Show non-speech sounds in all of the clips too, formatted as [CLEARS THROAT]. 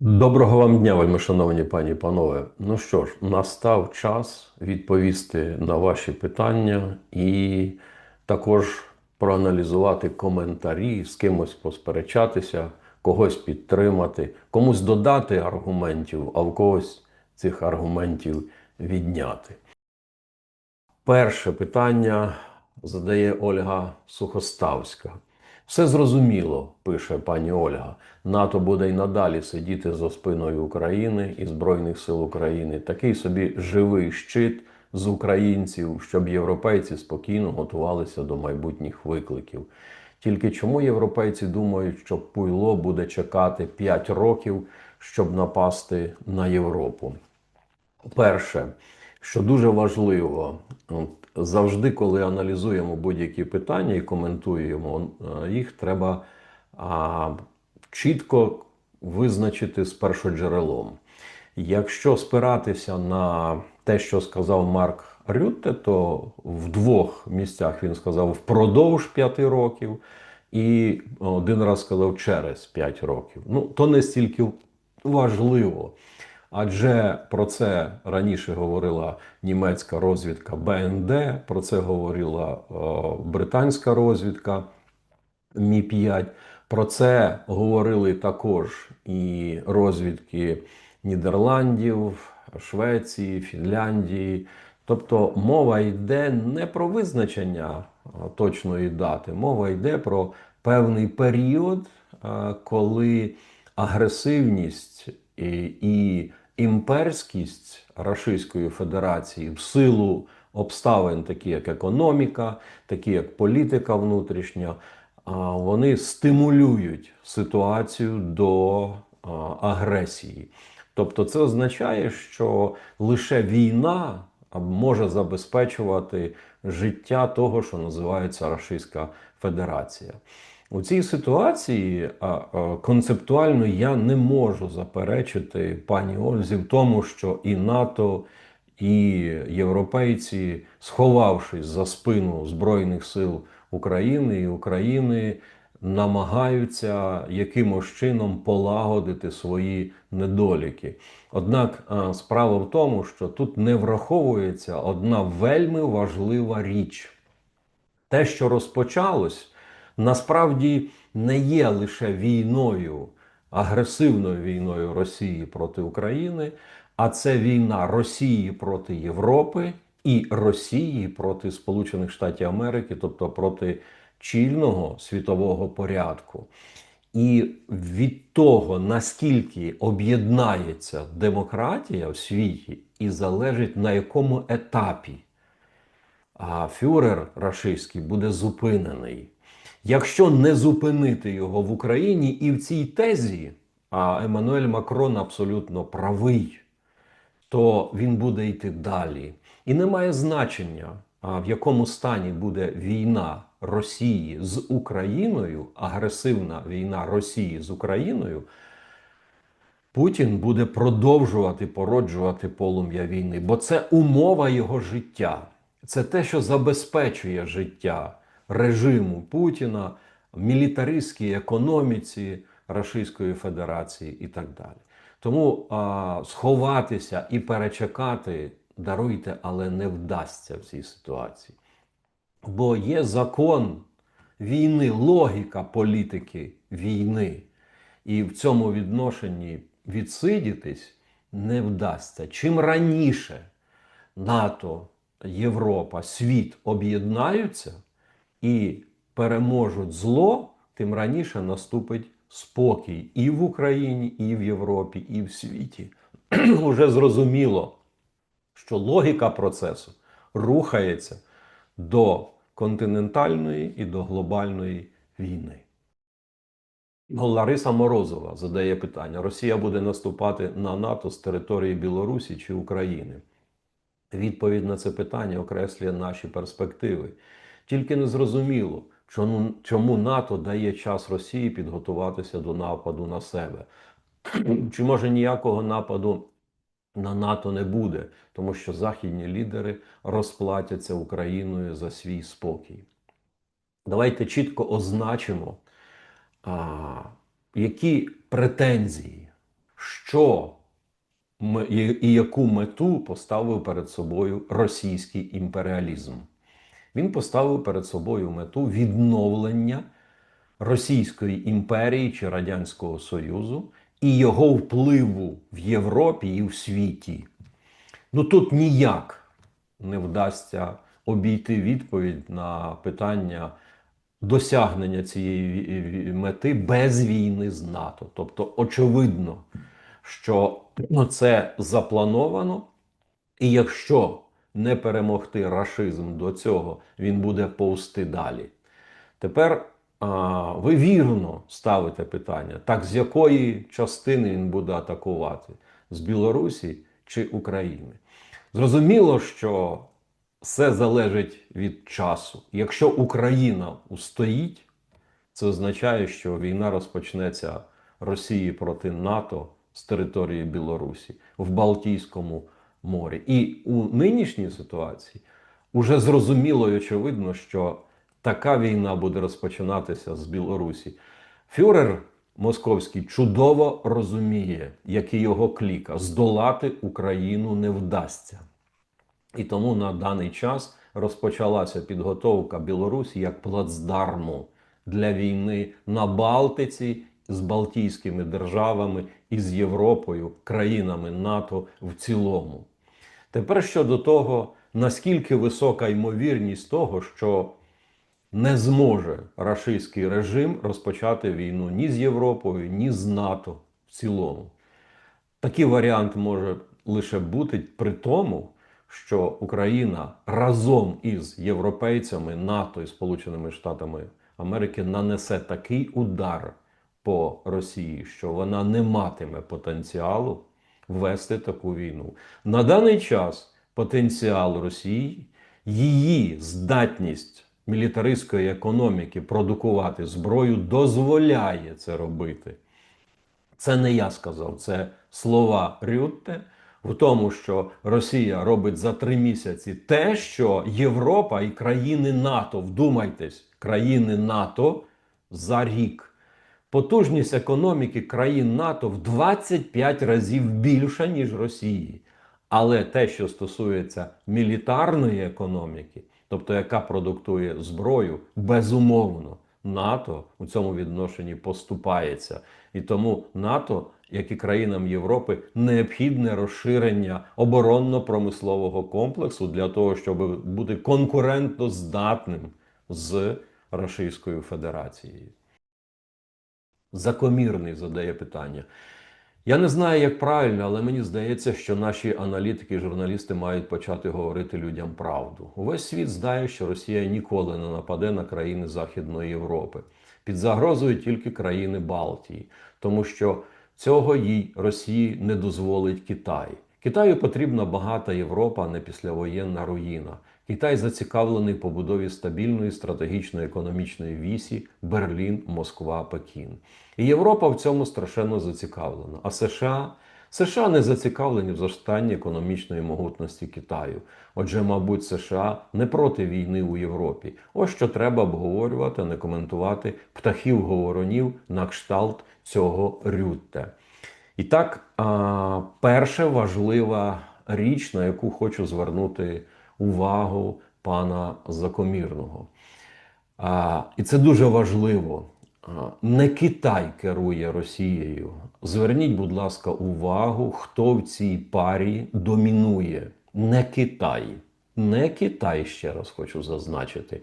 Доброго вам дня, вельми шановні пані і панове. Ну що ж, настав час відповісти на ваші питання і також проаналізувати коментарі, з кимось посперечатися, когось підтримати, комусь додати аргументів, а в когось цих аргументів відняти. Перше питання задає Ольга Сухоставська. Все зрозуміло, пише пані Ольга. НАТО буде й надалі сидіти за спиною України і Збройних сил України. Такий собі живий щит з українців, щоб європейці спокійно готувалися до майбутніх викликів. Тільки чому європейці думають, що Пуйло буде чекати 5 років, щоб напасти на Європу? Перше, що дуже важливо, завжди, коли аналізуємо будь-які питання і коментуємо е, їх, треба чітко визначити з першоджерелом. Якщо спиратися на те, що сказав Марк Рютте, то в двох місцях він сказав впродовж п'яти років, і один раз сказав через п'ять років. Ну, то не стільки важливо. Адже про це раніше говорила німецька розвідка БНД, про це говорила о, британська розвідка Мі 5 Про це говорили також і розвідки Нідерландів, Швеції, Фінляндії. Тобто мова йде не про визначення точної дати, мова йде про певний період, коли агресивність і, і імперськість Російської Федерації в силу обставин, такі як економіка, такі як політика внутрішня, вони стимулюють ситуацію до агресії. Тобто, це означає, що лише війна може забезпечувати життя того, що називається Російська Федерація. У цій ситуації концептуально я не можу заперечити пані Ользі в тому, що і НАТО, і європейці, сховавшись за спину Збройних сил України і України, намагаються якимось чином полагодити свої недоліки. Однак справа в тому, що тут не враховується одна вельми важлива річ. Те, що розпочалось насправді не є лише війною, агресивною війною Росії проти України, а це війна Росії проти Європи і Росії проти Сполучених Штатів Америки, тобто проти чільного світового порядку. І від того, наскільки об'єднається демократія в світі, і залежить на якому етапі а фюрер рашистський буде зупинений. Якщо не зупинити його в Україні і в цій тезі, а Еммануель Макрон абсолютно правий, то він буде йти далі. І не має значення, в якому стані буде війна Росії з Україною, агресивна війна Росії з Україною. Путін буде продовжувати породжувати полум'я війни, бо це умова його життя. Це те, що забезпечує життя режиму Путіна, мілітаристській економіці Російської Федерації і так далі. Тому а, сховатися і перечекати, даруйте, але не вдасться в цій ситуації. Бо є закон війни, логіка політики війни. І в цьому відношенні відсидітись не вдасться. Чим раніше НАТО, Європа, світ об'єднаються і переможуть зло, тим раніше наступить спокій і в Україні, і в Європі, і в світі. [CLEARS THROAT] Уже зрозуміло, що логіка процесу рухається до континентальної і до глобальної війни. Лариса Морозова задає питання: Росія буде наступати на НАТО з території Білорусі чи України? Відповідь на це питання окреслює наші перспективи. Тільки не зрозуміло, чому, чому НАТО дає час Росії підготуватися до нападу на себе. [CLEARS THROAT] Чи може ніякого нападу на НАТО не буде, тому що західні лідери розплатяться Україною за свій спокій. Давайте чітко означимо, а, які претензії що м- і і яку мету поставив перед собою російський імперіалізм. Він поставив перед собою мету відновлення Російської імперії чи Радянського Союзу і його впливу в Європі і в світі. Ну тут ніяк не вдасться обійти відповідь на питання досягнення цієї мети без війни з НАТО. Тобто, очевидно, що це заплановано, і якщо не перемогти рашизм до цього, він буде повсти далі. Тепер а, ви вірно ставите питання, так з якої частини він буде атакувати? З Білорусі чи України? Зрозуміло, що все залежить від часу. Якщо Україна устоїть, це означає, що війна розпочнеться Росії проти НАТО з території Білорусі в Балтійському морі. І у нинішній ситуації уже зрозуміло і очевидно, що така війна буде розпочинатися з Білорусі. Фюрер московський чудово розуміє, як і його кліка, здолати Україну не вдасться. І тому на даний час розпочалася підготовка Білорусі як плацдарму для війни на Балтиці з Балтійськими державами і з Європою, країнами НАТО в цілому. Тепер щодо того, наскільки висока ймовірність того, що не зможе рашистський режим розпочати війну ні з Європою, ні з НАТО в цілому. Такий варіант може лише бути при тому, що Україна разом із європейцями, НАТО і Сполученими Штатами Америки нанесе такий удар по Росії, що вона не матиме потенціалу вести таку війну. На даний час потенціал Росії, її здатність мілітаристської економіки продукувати зброю дозволяє це робити. Це не я сказав, це слова Рютте в тому, що Росія робить за три місяці те, що Європа і країни НАТО, вдумайтесь, країни НАТО за рік. Потужність економіки країн НАТО в 25 разів більша, ніж Росії. Але те, що стосується мілітарної економіки, тобто яка продуктує зброю, безумовно, НАТО у цьому відношенні поступається. І тому НАТО, як і країнам Європи, необхідне розширення оборонно-промислового комплексу для того, щоб бути конкурентно здатним з Російською Федерацією. Закомірний задає питання. Я не знаю, як правильно, але мені здається, що наші аналітики і журналісти мають почати говорити людям правду. Увесь світ знає, що Росія ніколи не нападе на країни Західної Європи. Під загрозою тільки країни Балтії, тому що цього їй Росії не дозволить Китай. Китаю потрібна багата Європа, а не післявоєнна руїна. Китай зацікавлений побудові стабільної стратегічної економічної вісі Берлін, Москва, Пекін. І Європа в цьому страшенно зацікавлена. А США США не зацікавлені в зростанні економічної могутності Китаю. Отже, мабуть, США не проти війни у Європі. Ось що треба обговорювати, не коментувати птахів говоронів на кшталт цього Рютте. І так, перша важлива річ, на яку хочу звернути увагу пана Закомірного. І це дуже важливо. Не Китай керує Росією. Зверніть, будь ласка, увагу, хто в цій парі домінує. Не Китай. Не Китай, ще раз хочу зазначити.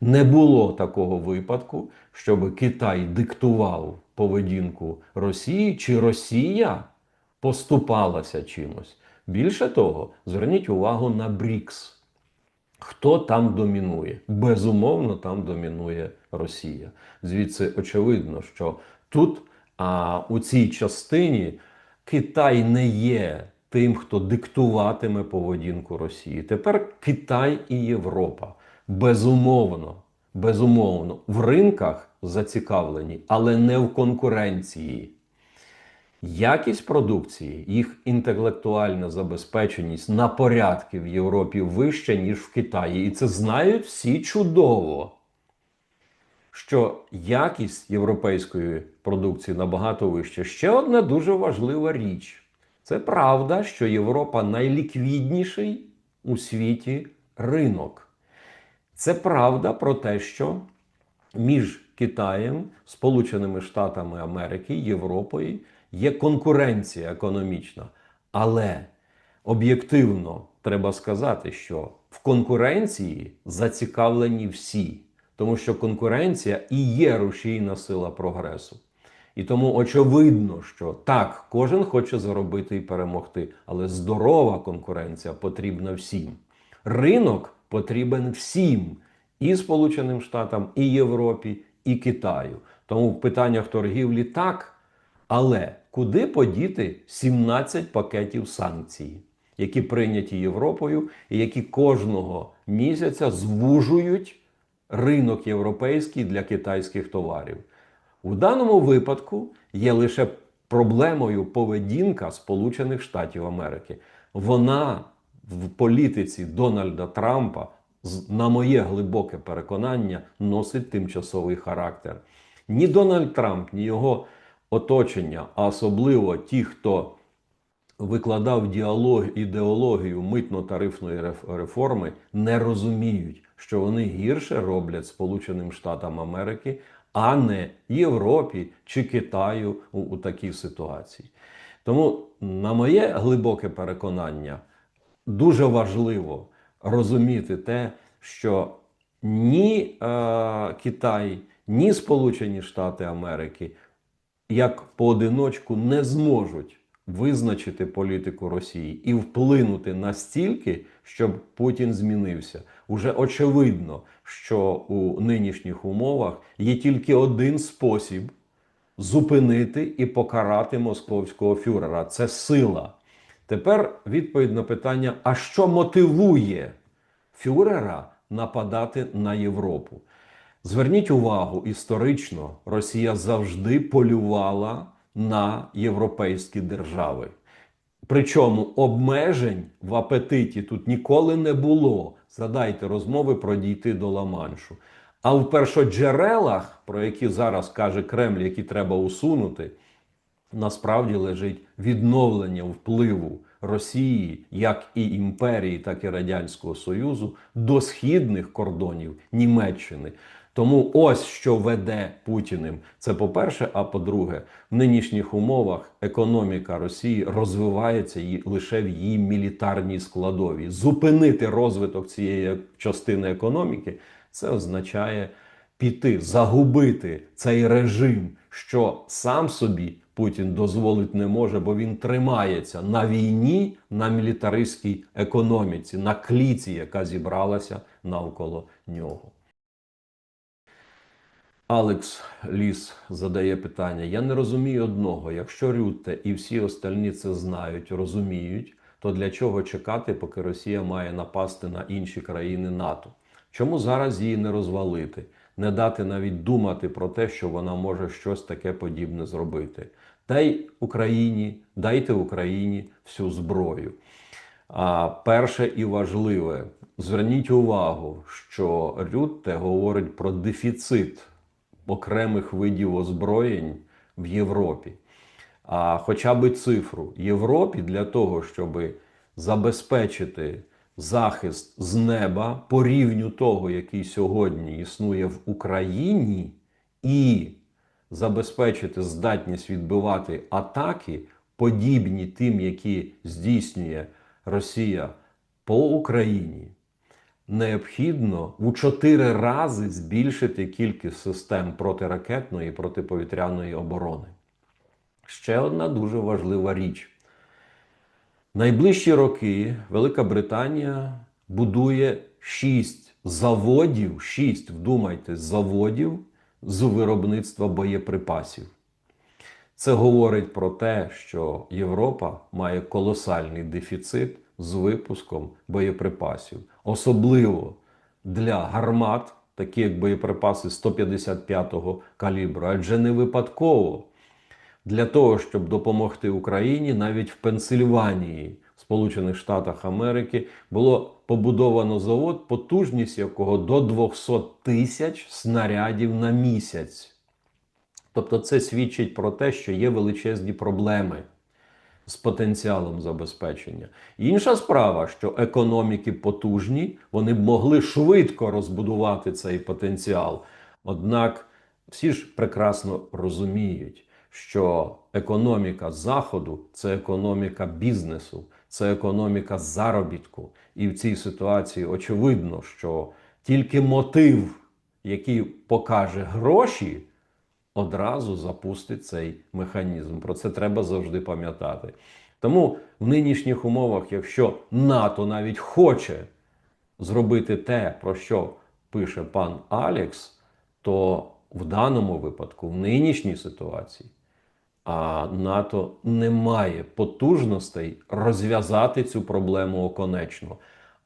Не було такого випадку, щоб Китай диктував поведінку Росії, чи Росія поступалася чимось. Більше того, зверніть увагу на БРІКС. Хто там домінує? Безумовно, там домінує Росія. Звідси очевидно, що тут, а, у цій частині, Китай не є тим, хто диктуватиме поведінку Росії. Тепер Китай і Європа. Безумовно, безумовно, в ринках зацікавлені, але не в конкуренції. Якість продукції, їх інтелектуальна забезпеченість на порядки в Європі вища, ніж в Китаї. І це знають всі чудово. що якість європейської продукції набагато вища. Ще одна дуже важлива річ. Це правда, що Європа найліквідніший у світі ринок. Це правда про те, що між Китаєм, Сполученими Штатами Америки, Європою є конкуренція економічна. Але об'єктивно треба сказати, що в конкуренції зацікавлені всі, тому що конкуренція і є рушійна сила прогресу. І тому очевидно, що так, кожен хоче заробити і перемогти, але здорова конкуренція потрібна всім. Ринок потрібен всім і Сполученим Штатам, і Європі, і Китаю. Тому в питаннях торгівлі так. Але куди подіти 17 пакетів санкцій, які прийняті Європою, і які кожного місяця звужують ринок європейський для китайських товарів? У даному випадку є лише проблемою поведінка Сполучених Штатів Америки. Вона в політиці Дональда Трампа, на моє глибоке переконання, носить тимчасовий характер. Ні Дональд Трамп, ні його оточення, а особливо ті, хто викладав діалог, ідеологію митно-тарифної реформи, не розуміють, що вони гірше роблять Сполученим Штатам Америки, а не Європі чи Китаю у, у такій ситуації. Тому, на моє глибоке переконання, дуже важливо розуміти те, що ні е, Китай, ні Сполучені Штати Америки як поодиночку не зможуть визначити політику Росії і вплинути настільки, щоб Путін змінився. Уже очевидно, що у нинішніх умовах є тільки один спосіб зупинити і покарати московського фюрера. Це сила. Тепер відповідь на питання: а що мотивує фюрера нападати на Європу? Зверніть увагу, історично Росія завжди полювала на європейські держави. Причому обмежень в апетиті тут ніколи не було. Згадайте розмови про дійти до Ла-Маншу. А в першоджерелах, про які зараз каже Кремль, які треба усунути, насправді лежить відновлення впливу Росії, як і імперії, так і Радянського Союзу, до східних кордонів Німеччини. Тому ось що веде Путіним. Це по-перше, а по-друге, в нинішніх умовах економіка Росії розвивається лише в її мілітарній складовій. Зупинити розвиток цієї частини економіки це означає піти, загубити цей режим, що сам собі Путін дозволить не може, бо він тримається на війні, на мілітаристській економіці, на кліці, яка зібралася навколо нього. Алекс Ліс задає питання: я не розумію одного. Якщо Рютте і всі остальні це знають, розуміють, то для чого чекати, поки Росія має напасти на інші країни НАТО? Чому зараз її не розвалити, не дати навіть думати про те, що вона може щось таке подібне зробити? Дай Україні, дайте Україні всю зброю. А перше і важливе, зверніть увагу, що Рютте говорить про дефіцит окремих видів озброєнь в Європі. А хоча б цифру Європі для того, щоб забезпечити захист з неба по рівню того, який сьогодні існує в Україні, і забезпечити здатність відбивати атаки, подібні тим, які здійснює Росія по Україні, необхідно у чотири рази збільшити кількість систем протиракетної і протиповітряної оборони. Ще одна дуже важлива річ. Найближчі роки Велика Британія будує шість заводів, шість, вдумайтесь, заводів з виробництва боєприпасів. Це говорить про те, що Європа має колосальний дефіцит з випуском боєприпасів, особливо для гармат, такі як боєприпаси 155-го калібру, адже не випадково для того, щоб допомогти Україні, навіть в Пенсильванії Сполучених Штатах Америки було побудовано завод, потужність якого до 200 тисяч снарядів на місяць. Тобто, це свідчить про те, що є величезні проблеми з потенціалом забезпечення. Інша справа, що економіки потужні, вони б могли швидко розбудувати цей потенціал. Однак всі ж прекрасно розуміють, що економіка Заходу це економіка бізнесу, це економіка заробітку. І в цій ситуації очевидно, що тільки мотив, який покаже гроші, одразу запустить цей механізм. Про це треба завжди пам'ятати. Тому в нинішніх умовах, якщо НАТО навіть хоче зробити те, про що пише пан Алекс, то в даному випадку, в нинішній ситуації, а НАТО не має потужностей розв'язати цю проблему оконечно.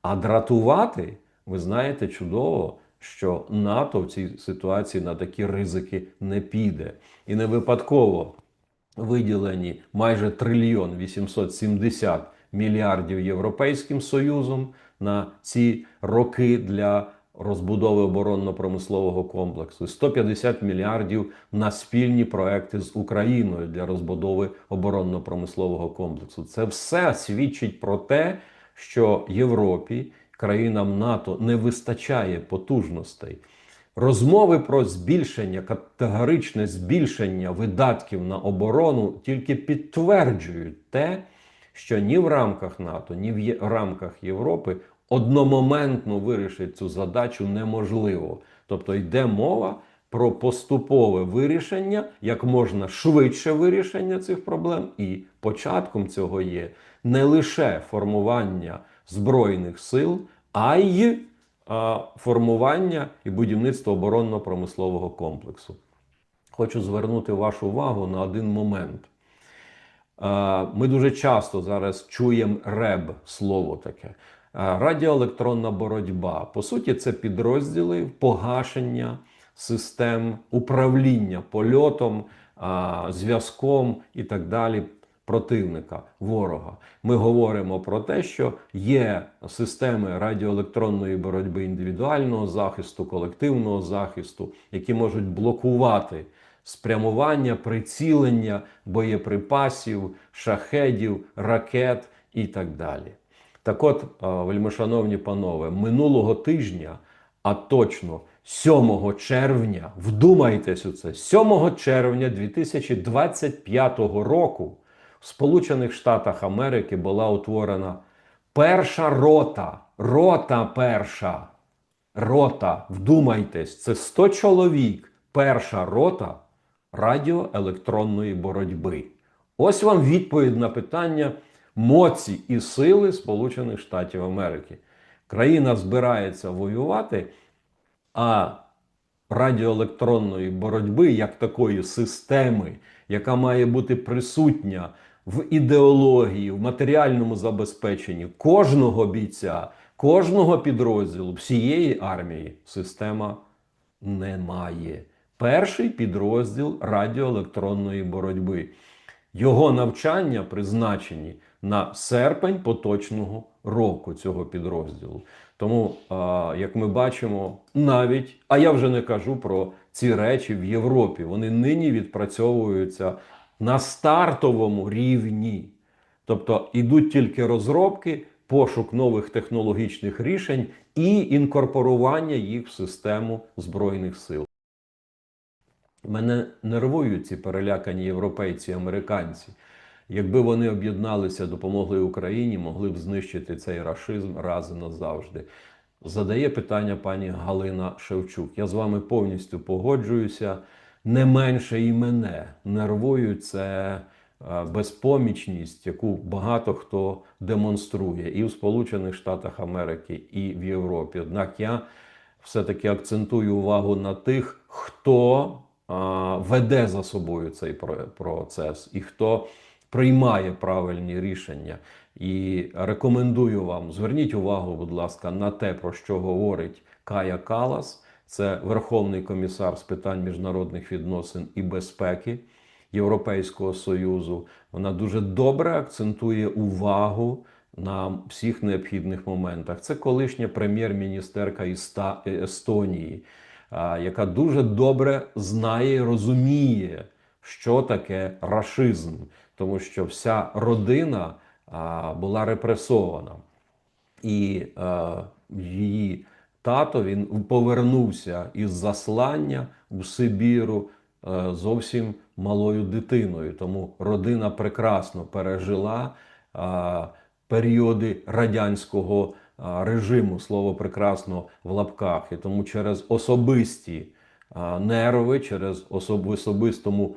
А дратувати, ви знаєте чудово, що НАТО в цій ситуації на такі ризики не піде. І не випадково виділені майже трильйон 870 мільярдів Європейським Союзом на ці роки для розбудови оборонно-промислового комплексу, 150 мільярдів на спільні проекти з Україною для розбудови оборонно-промислового комплексу. Це все свідчить про те, що Європі, країнам НАТО не вистачає потужностей. Розмови про збільшення, категоричне збільшення видатків на оборону тільки підтверджують те, що ні в рамках НАТО, ні в рамках Європи одномоментно вирішити цю задачу неможливо. Тобто йде мова про поступове вирішення, як можна швидше вирішення цих проблем, і початком цього є не лише формування збройних сил, а й формування і будівництво оборонно-промислового комплексу. Хочу звернути вашу увагу на один момент. Е, Ми дуже часто зараз чуємо РЕБ слово таке. Е, Радіоелектронна боротьба. По суті, це підрозділи погашення систем управління польотом, зв'язком і так далі противника, ворога. Ми говоримо про те, що є системи радіоелектронної боротьби індивідуального захисту, колективного захисту, які можуть блокувати спрямування, прицілення боєприпасів, шахедів, ракет і так далі. Так от, а, вельмишановні панове, минулого тижня, а точно 7 червня, вдумайтесь у це, 7 червня 2025 року в Сполучених Штатах Америки була утворена перша рота, рота перша, рота, вдумайтесь, це 100 чоловік, перша рота радіоелектронної боротьби. Ось вам відповідь на питання моці і сили Сполучених Штатів Америки. Країна збирається воювати, а радіоелектронної боротьби як такої системи, яка має бути присутня в ідеології, в матеріальному забезпеченні кожного бійця, кожного підрозділу, всієї армії, система немає. Перший підрозділ радіоелектронної боротьби. Його навчання призначені на серпень поточного року цього підрозділу. Тому, як ми бачимо, навіть, а я вже не кажу про ці речі в Європі, вони нині відпрацьовуються на стартовому рівні. Тобто йдуть тільки розробки, пошук нових технологічних рішень і інкорпорування їх в систему Збройних сил. Мене нервують ці перелякані європейці, американці. Якби вони об'єдналися, допомогли Україні, могли б знищити цей рашизм раз і назавжди. Задає питання пані Галина Шевчук. Я з вами повністю погоджуюся. Не менше і мене нервує це е, безпомічність, яку багато хто демонструє і в Сполучених Штатах Америки, і в Європі. Однак я все-таки акцентую увагу на тих, хто веде за собою цей про- процес і хто приймає правильні рішення. І рекомендую вам, зверніть увагу, будь ласка, на те, про що говорить Кая Калас. Це Верховний комісар з питань міжнародних відносин і безпеки Європейського Союзу. Вона дуже добре акцентує увагу на всіх необхідних моментах. Це колишня прем'єр-міністерка Естонії, яка дуже добре знає і розуміє, що таке рашизм, тому що вся родина була репресована. І її тато він повернувся із заслання у Сибіру е, зовсім малою дитиною. Тому родина прекрасно пережила е, періоди радянського е, режиму, слово прекрасно в лапках. І тому через особисті нерви, через особистому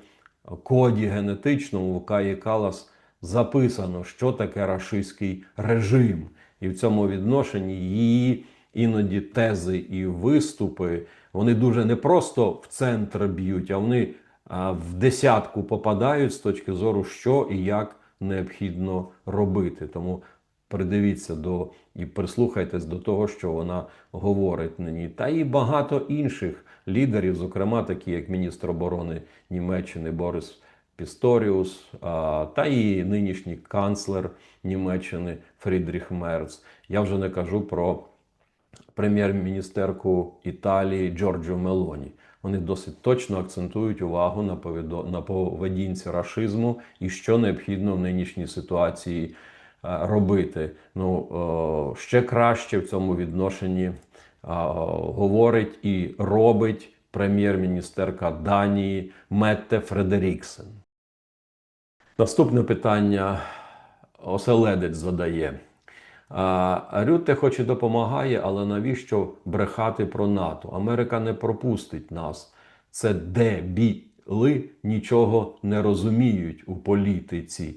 коді генетичному в Каї Калас записано, що таке рашистський режим. І в цьому відношенні її іноді тези і виступи вони дуже не просто в центр б'ють, а вони в десятку попадають з точки зору, що і як необхідно робити. Тому придивіться до і прислухайтесь до того, що вона говорить нині. Та і багато інших лідерів, зокрема такі як міністр оборони Німеччини Борис Пісторіус, та і нинішній канцлер Німеччини Фрідріх Мерц. Я вже не кажу про прем'єр-міністерку Італії Джорджо Мелоні. Вони досить точно акцентують увагу на поведінці рашизму і що необхідно в нинішній ситуації е, робити. Ну е, ще краще в цьому відношенні е, говорить і робить прем'єр-міністерка Данії Метте Фредеріксен. Наступне питання оселедець задає. А, Рютте хоч і допомагає, але навіщо брехати про НАТО? Америка не пропустить нас. Це дебіли нічого не розуміють у політиці.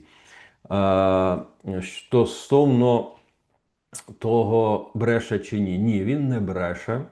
Стосовно того, бреше чи ні. Ні, він не бреше.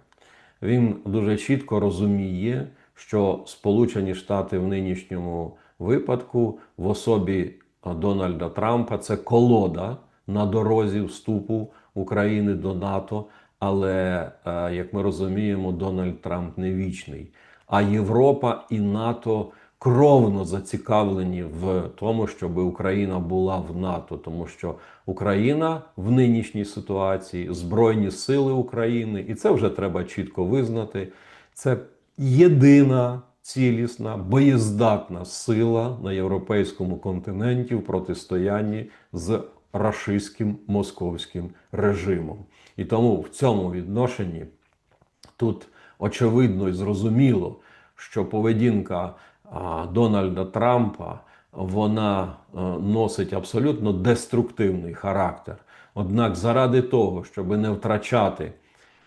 Він дуже чітко розуміє, що Сполучені Штати в нинішньому випадку в особі Дональда Трампа це колода на дорозі вступу України до НАТО. Але, е, як ми розуміємо, Дональд Трамп не вічний. А Європа і НАТО кровно зацікавлені в тому, щоб Україна була в НАТО, тому що Україна в нинішній ситуації, Збройні сили України, і це вже треба чітко визнати. Це єдина цілісна, боєздатна сила на європейському континенті в протистоянні з рашистським московським режимом. І тому в цьому відношенні тут очевидно і зрозуміло, що поведінка Дональда Трампа вона е, носить абсолютно деструктивний характер. Однак, заради того, щоб не втрачати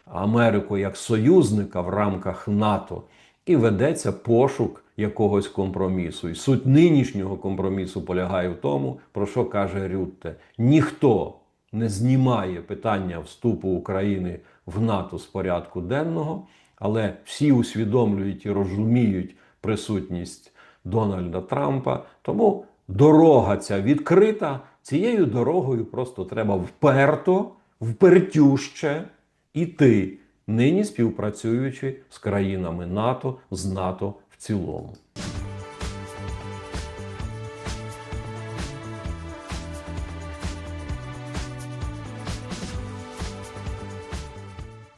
Америку як союзника в рамках НАТО, і ведеться пошук якогось компромісу. І суть нинішнього компромісу полягає в тому, про що каже Рютте: ніхто не знімає питання вступу України в НАТО з порядку денного, але всі усвідомлюють і розуміють присутність Дональда Трампа. Тому дорога ця відкрита. Цією дорогою просто треба вперто, впертюще іти, нині співпрацюючи з країнами НАТО, з НАТО в цілому.